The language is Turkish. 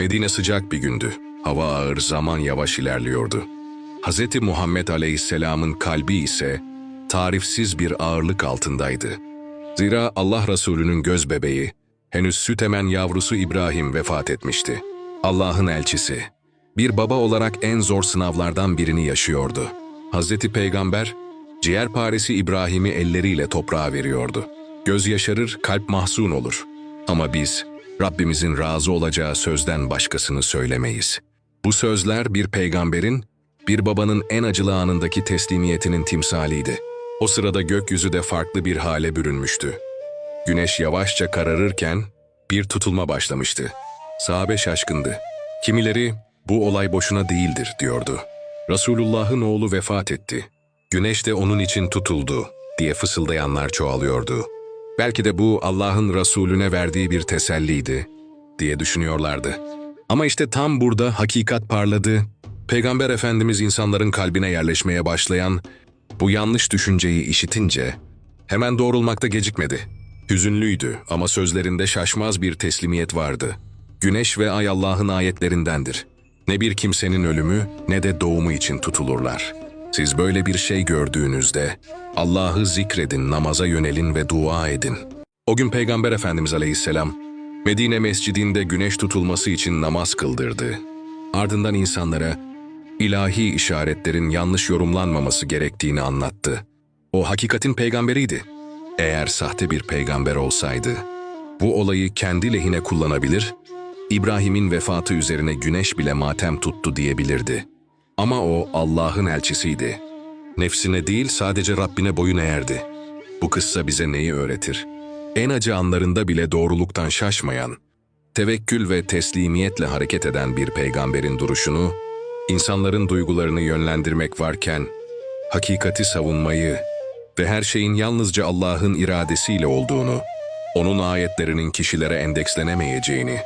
Medine sıcak bir gündü. Hava ağır, zaman yavaş ilerliyordu. Hz. Muhammed Aleyhisselam'ın kalbi ise tarifsiz bir ağırlık altındaydı. Zira Allah Resulü'nün göz bebeği, henüz süt emen yavrusu İbrahim vefat etmişti. Allah'ın elçisi, bir baba olarak en zor sınavlardan birini yaşıyordu. Hz. Peygamber, ciğerparesi İbrahim'i elleriyle toprağa veriyordu. Göz yaşarır, kalp mahzun olur. Ama biz, Rabbimizin razı olacağı sözden başkasını söylemeyiz. Bu sözler bir peygamberin, bir babanın en acılı anındaki teslimiyetinin timsaliydi. O sırada gökyüzü de farklı bir hale bürünmüştü. Güneş yavaşça kararırken bir tutulma başlamıştı. Sahabe şaşkındı. Kimileri bu olay boşuna değildir diyordu. Resulullah'ın oğlu vefat etti. Güneş de onun için tutuldu diye fısıldayanlar çoğalıyordu. Belki de bu Allah'ın Resulüne verdiği bir teselliydi diye düşünüyorlardı. Ama işte tam burada hakikat parladı. Peygamber Efendimiz insanların kalbine yerleşmeye başlayan bu yanlış düşünceyi işitince hemen doğrulmakta gecikmedi. Hüzünlüydü ama sözlerinde şaşmaz bir teslimiyet vardı. Güneş ve ay Allah'ın ayetlerindendir. Ne bir kimsenin ölümü ne de doğumu için tutulurlar. Siz böyle bir şey gördüğünüzde Allah'ı zikredin, namaza yönelin ve dua edin. O gün Peygamber Efendimiz Aleyhisselam Medine mescidinde güneş tutulması için namaz kıldırdı. Ardından insanlara ilahi işaretlerin yanlış yorumlanmaması gerektiğini anlattı. O hakikatin peygamberiydi. Eğer sahte bir peygamber olsaydı, bu olayı kendi lehine kullanabilir, İbrahim'in vefatı üzerine güneş bile matem tuttu diyebilirdi. Ama o Allah'ın elçisiydi. Nefsine değil sadece Rabbine boyun eğerdi. Bu kıssa bize neyi öğretir? En acı anlarında bile doğruluktan şaşmayan, tevekkül ve teslimiyetle hareket eden bir peygamberin duruşunu, insanların duygularını yönlendirmek varken, hakikati savunmayı ve her şeyin yalnızca Allah'ın iradesiyle olduğunu, onun ayetlerinin kişilere endekslenemeyeceğini,